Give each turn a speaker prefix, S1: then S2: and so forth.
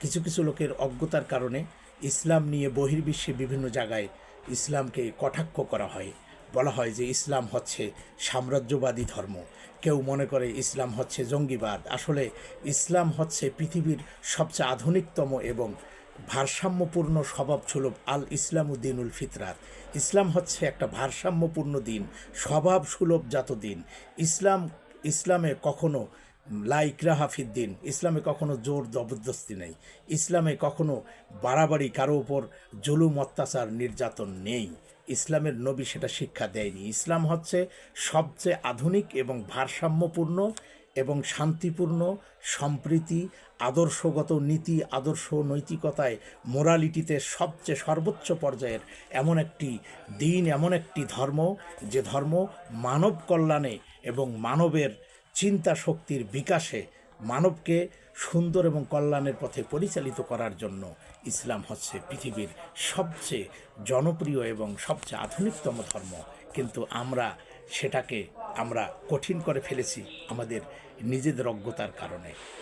S1: কিছু কিছু লোকের অজ্ঞতার কারণে ইসলাম নিয়ে বহির্বিশ্বে বিভিন্ন জায়গায় ইসলামকে কটাক্ষ করা হয়। বলা হয় যে ইসলাম হচ্ছে সাম্রাজ্যবাদী ধর্ম। কেউ মনে করে ইসলাম হচ্ছে জঙ্গিবাদ। আসলে ইসলাম হচ্ছে পৃথিবীর সবচেয়ে আধুনিকতম এবং ভারসাম্যপূর্ণ স্বভাব স্বভাবসুলভ আল ইসলামুদ্দিনুল ফিতরাত। ইসলাম হচ্ছে একটা ভারসাম্যপূর্ণ দিন স্বভাব সুলভ জাত দিন। ইসলাম, ইসলামে কখনো লাইকরা হাফিদ্দিন। ইসলামে কখনো জোর জবরদস্তি নেই। ইসলামে কখনো বাড়াবাড়ি, কারও ওপর জুলুম, অত্যাচার, নির্যাতন নেই। ইসলামের নবী সেটা শিক্ষা দেয়নি। ইসলাম হচ্ছে সবচেয়ে আধুনিক এবং ভারসাম্যপূর্ণ এবং শান্তিপূর্ণ সম্প্রীতি, আদর্শগত নীতি, আদর্শ নৈতিকতায় মোরালিটিতে সবচেয়ে সর্বোচ্চ পর্যায়ের এমন একটি দিন, এমন একটি ধর্ম, যে ধর্ম মানব কল্যাণে এবং মানবের চিন্তা শক্তির বিকাশে মানবকে সুন্দর এবং কল্যাণের পথে পরিচালিত করার জন্য ইসলাম হচ্ছে পৃথিবীর সবচেয়ে জনপ্রিয় এবং সবচেয়ে আধুনিকতম ধর্ম। কিন্তু আমরা সেটাকে আমরা কঠিন করে ফেলেছি আমাদের নিজেদের অজ্ঞতার কারণে।